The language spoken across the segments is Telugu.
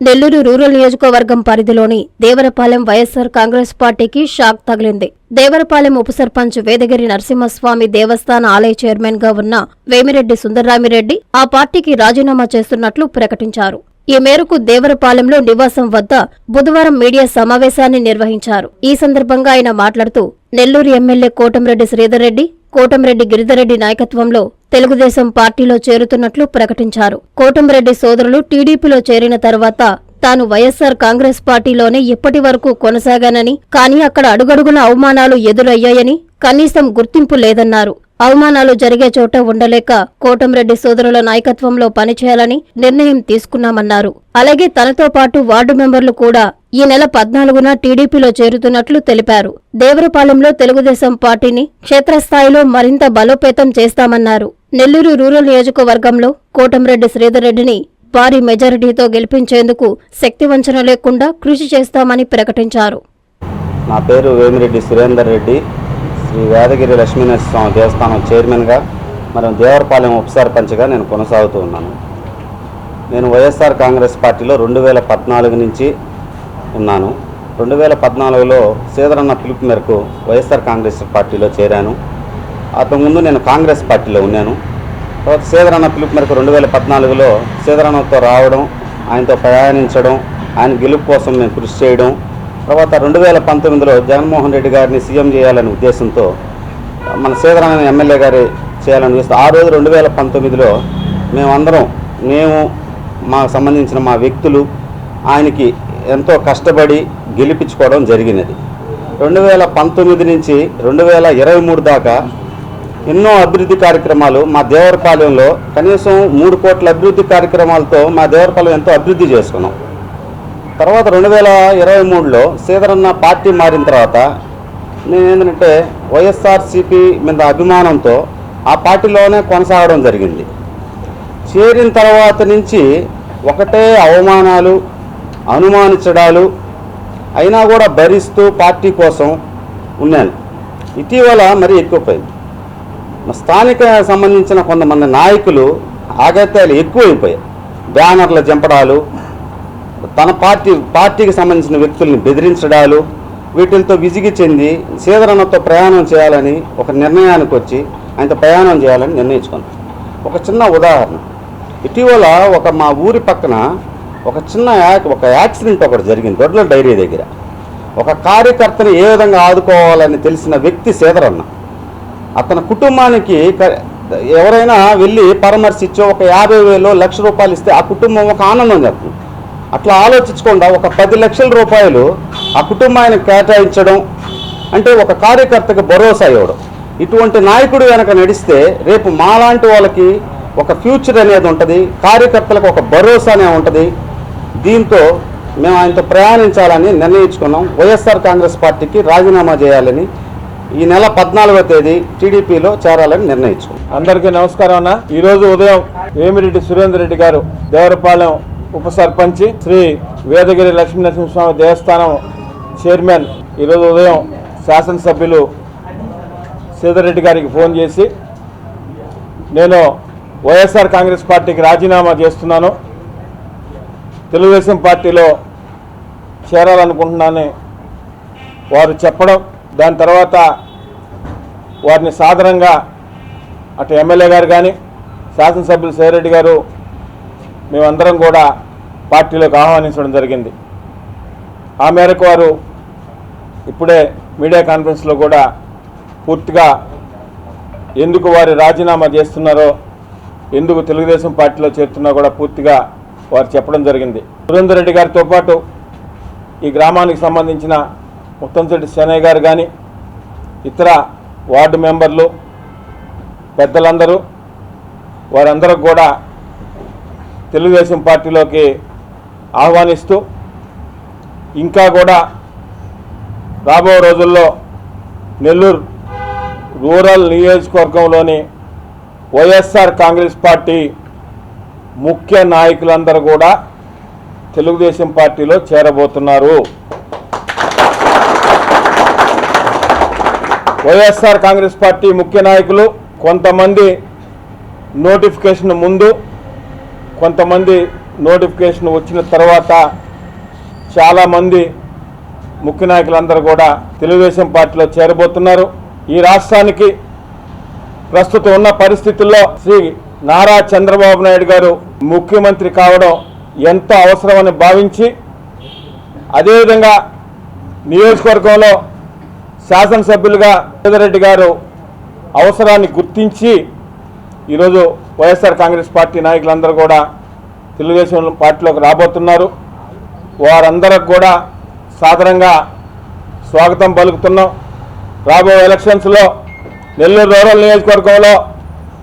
నెల్లూరు రూరల్ నియోజకవర్గం పరిధిలోని దేవరపాలెం వైఎస్సార్ కాంగ్రెస్ పార్టీకి షాక్ తగిలింది. దేవరపాలెం ఉప సర్పంచ్ వేదగిరి నరసింహస్వామి దేవస్థాన ఆలయ చైర్మన్గా ఉన్న వేమిరెడ్డి సుందరరామిరెడ్డి ఆ పార్టీకి రాజీనామా చేస్తున్నట్లు ప్రకటించారు. ఈ మేరకు దేవరపాలెంలో నివాసం వద్ద బుధవారం మీడియా సమావేశాన్ని నిర్వహించారు. ఈ సందర్భంగా ఆయన మాట్లాడుతూ నెల్లూరు ఎమ్మెల్యే కోటంరెడ్డి శ్రీధర్రెడ్డి కోటంరెడ్డి గిరిధరెడ్డి నాయకత్వంలో తెలుగుదేశం పార్టీలో చేరుతున్నట్లు ప్రకటించారు. కోటంరెడ్డి సోదరులు టీడీపీలో చేరిన తర్వాత తాను వైఎస్సార్ కాంగ్రెస్ పార్టీలోనే ఇప్పటి వరకు కొనసాగానని కానీ అక్కడ అడుగడుగున అవమానాలు ఎదురయ్యాయని కనీసం గుర్తింపు లేదన్నారు. అవమానాలు జరిగే చోట ఉండలేక కోటంరెడ్డి సోదరుల నాయకత్వంలో పనిచేయాలని నిర్ణయం తీసుకున్నామన్నారు. అలాగే తనతో పాటు వార్డు మెంబర్లు కూడా ఈ నెల పద్నాలుగున టీడీపీలో చేరుతున్నట్లు తెలిపారు. దేవరపాలెంలో తెలుగుదేశం పార్టీని క్షేత్రస్థాయిలో మరింత బలోపేతం చేస్తామన్నారు. నెల్లూరు రూరల్ నియోజకవర్గంలో కోటంరెడ్డి శ్రీధర్ రెడ్డిని భారీ మెజారిటీతో గెలిపించేందుకు శక్తివంచన లేకుండా కృషి చేస్తామని ప్రకటించారు. నా పేరు వేమిరెడ్డి సురేందర్ రెడ్డి శ్రీ వేదగిరి లక్ష్మీనరసింహస్వామి దేవస్థానం చైర్మన్గా మరియు దేవరపాలెం ఉప సర్పంచ్గా నేను కొనసాగుతూ ఉన్నాను. నేను వైఎస్ఆర్ కాంగ్రెస్ పార్టీలో రెండు వేల పద్నాలుగు నుంచి ఉన్నాను. రెండు వేల పద్నాలుగులో సీదరన్న పిలుపు మేరకు వైఎస్ఆర్ కాంగ్రెస్ పార్టీలో చేరాను. అంతకుముందు నేను కాంగ్రెస్ పార్టీలో ఉన్నాను. తర్వాత సీదరన్న పిలుపు మేరకు రెండు వేల పద్నాలుగులో సీదరన్నతో రావడం ఆయనతో ప్రయాణించడం ఆయన గెలుపు కోసం మేము కృషి చేయడం. తర్వాత రెండు వేల పంతొమ్మిదిలో జగన్మోహన్ రెడ్డి గారిని సీఎం చేయాలనే ఉద్దేశంతో మన సీదరన్న ఎమ్మెల్యే గారి చేయాలని చూస్తే ఆ రోజు రెండు వేల పంతొమ్మిదిలో మేమందరం మేము మాకు సంబంధించిన మా వ్యక్తులు ఆయనకి ఎంతో కష్టపడి గెలిపించుకోవడం జరిగినది. రెండు వేల పంతొమ్మిది నుంచి రెండు వేల ఇరవై మూడు దాకా ఎన్నో అభివృద్ధి కార్యక్రమాలు మా దేవరపాలెంలో కనీసం మూడు కోట్ల అభివృద్ధి కార్యక్రమాలతో మా దేవరపాలెం ఎంతో అభివృద్ధి చేసుకున్నాం. తర్వాత రెండు వేల ఇరవై మూడులో సీదరన్న పార్టీ మారిన తర్వాత నేను ఏంటంటే వైఎస్ఆర్సీపీ మీద అభిమానంతో ఆ పార్టీలోనే కొనసాగడం జరిగింది. చేరిన తర్వాత నుంచి ఒకటే అవమానాలు అనుమానించడాలు అయినా కూడా భరిస్తూ పార్టీ కోసం ఉన్నాను ఇటీవల మరి ఎక్కువైపోయింది. మా స్థానిక సంబంధించిన కొంతమంది నాయకులు ఆగత్యాలు ఎక్కువైపోయాయి. బ్యానర్ల జంపడాలు తన పార్టీ పార్టీకి సంబంధించిన వ్యక్తుల్ని బెదిరించడాలు వీటితో విసిగి చెంది సీదరన్నతో ప్రయాణం చేయాలని ఒక నిర్ణయానికి వచ్చి ఆయనతో ప్రయాణం చేయాలని నిర్ణయించుకున్నాను ఒక చిన్న ఉదాహరణ. ఇటీవల ఒక మా ఊరి పక్కన ఒక చిన్న ఒక యాక్సిడెంట్ ఒకటి జరిగింది దొడ్ల డైరీ దగ్గర. ఒక కార్యకర్తని ఏ విధంగా ఆదుకోవాలని తెలిసిన వ్యక్తి సీదరన్న. అతని కుటుంబానికి ఎవరైనా వెళ్ళి పరామర్శించో ఒక యాభై వేలు లక్ష రూపాయలు ఇస్తే ఆ కుటుంబం ఒక ఆనందం చెప్తుంది. అట్లా ఆలోచించకుండా ఒక పది లక్షల రూపాయలు ఆ కుటుంబానికి కేటాయించడం అంటే ఒక కార్యకర్తకు భరోసా ఇవ్వడం. ఇటువంటి నాయకుడు వెనక నడిస్తే రేపు మాలాంటి వాళ్ళకి ఒక ఫ్యూచర్ అనేది ఉంటుంది కార్యకర్తలకు ఒక భరోసా అనేది ఉంటుంది. దీంతో మేము ఆయనతో ప్రయాణించాలని నిర్ణయించుకున్నాం. వైఎస్ఆర్ కాంగ్రెస్ పార్టీకి రాజీనామా చేయాలని ఈ నెల పద్నాలుగో తేదీ టీడీపీలో చేరాలని నిర్ణయించు అందరికీ నమస్కారం అన్న. ఈ రోజు ఉదయం వేమిరెడ్డి సురేందర్ రెడ్డి గారు దేవరపాలెం ఉప సర్పంచి శ్రీ వేదగిరి లక్ష్మీనరసింహస్వామి దేవస్థానం చైర్మన్ ఈరోజు ఉదయం శాసనసభ్యులు సీతారెడ్డి గారికి ఫోన్ చేసి నేను వైఎస్ఆర్ కాంగ్రెస్ పార్టీకి రాజీనామా చేస్తున్నాను. తెలుగుదేశం పార్టీలో చేరాలనుకుంటున్నానని వారు చెప్పడం దాని తర్వాత వారిని సాధారణంగా అటు ఎమ్మెల్యే గారు కానీ శాసనసభ్యులు సేరెడ్డి గారు మేమందరం కూడా పార్టీలోకి ఆహ్వానించడం జరిగింది. ఆ మేరకు వారు ఇప్పుడే మీడియా కాన్ఫరెన్స్లో కూడా పూర్తిగా ఎందుకు వారు రాజీనామా చేస్తున్నారో ఎందుకు తెలుగుదేశం పార్టీలో చేరుతున్నా కూడా పూర్తిగా వారు చెప్పడం జరిగింది. సురేందర్ రెడ్డి గారితో పాటు ఈ గ్రామానికి సంబంధించిన ముత్తంశెట్టి సేనయ్య గారు కానీ ఇతర వార్డు మెంబర్లు పెద్దలందరూ వారందరూ కూడా తెలుగుదేశం పార్టీలోకి ఆహ్వానిస్తూ ఇంకా కూడా రాబో రోజుల్లో నెల్లూరు రూరల్ నియోజకవర్గంలోని వైఎస్ఆర్ కాంగ్రెస్ పార్టీ ముఖ్య నాయకులందరూ కూడా తెలుగుదేశం పార్టీలో చేరబోతున్నారు. వైఎస్ఆర్ కాంగ్రెస్ పార్టీ ముఖ్య నాయకులు కొంతమంది నోటిఫికేషన్ ముందు కొంతమంది నోటిఫికేషన్ వచ్చిన తర్వాత చాలామంది ముఖ్య నాయకులందరూ కూడా తెలుగుదేశం పార్టీలో చేరబోతున్నారు. ఈ రాష్ట్రానికి ప్రస్తుతం ఉన్న పరిస్థితుల్లో శ్రీ నారా చంద్రబాబు నాయుడు గారు ముఖ్యమంత్రి కావడం ఎంతో అవసరమని భావించి అదేవిధంగా నియోజకవర్గంలో శాసనసభ్యులుగా రెడ్డి గారు అవసరాన్ని గుర్తించి ఈరోజు వైఎస్ఆర్ కాంగ్రెస్ పార్టీ నాయకులందరూ కూడా తెలుగుదేశం పార్టీలోకి రాబోతున్నారు. వారందరికి కూడా సాదరంగా స్వాగతం పలుకుతున్నాం. రాబోయే ఎలక్షన్స్లో నెల్లూరు రూరల్ నియోజకవర్గంలో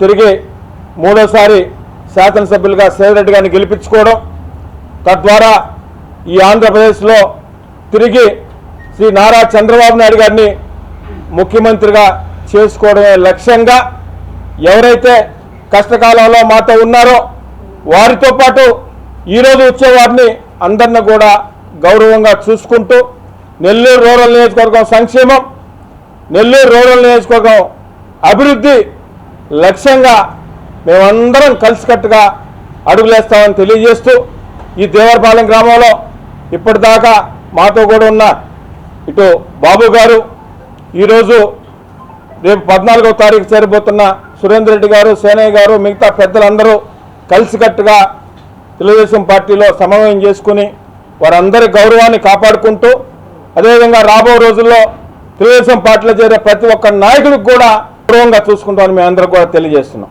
తిరిగి మూడోసారి శాసనసభ్యులుగా సేదరెడ్డి గారిని గెలిపించుకోవడం తద్వారా ఈ ఆంధ్రప్రదేశ్లో తిరిగి శ్రీ నారా చంద్రబాబు నాయుడు గారిని ముఖ్యమంత్రిగా చేసుకోవడమే లక్ష్యంగా ఎవరైతే కష్టకాలంలో మాతో ఉన్నారో వారితో పాటు ఈరోజు వచ్చేవారిని అందరిని కూడా గౌరవంగా చూసుకుంటూ నెల్లూరు రూరల్ నియోజకవర్గం సంక్షేమం నెల్లూరు రూరల్ నియోజకవర్గం అభివృద్ధి లక్ష్యంగా మేమందరం కలిసికట్టుగా అడుగులేస్తామని తెలియజేస్తూ ఈ దేవరపాలెం గ్రామంలో ఇప్పటిదాకా మాతో కూడా ఉన్న ఇటు బాబు గారు ఈరోజు రేపు పద్నాలుగో తారీఖు చేరబోతున్న సురేందర్ రెడ్డి గారు సేనయ్య గారు మిగతా పెద్దలందరూ కలిసికట్టుగా తెలుగుదేశం పార్టీలో సమన్వయం చేసుకుని వారందరి గౌరవాన్ని కాపాడుకుంటూ అదేవిధంగా రాబో రోజుల్లో తెలుగుదేశం పార్టీలో చేరే ప్రతి ఒక్క నాయకుడికి కూడా గౌరవంగా చూసుకుంటామని మేము అందరూ కూడా తెలియజేస్తున్నాం.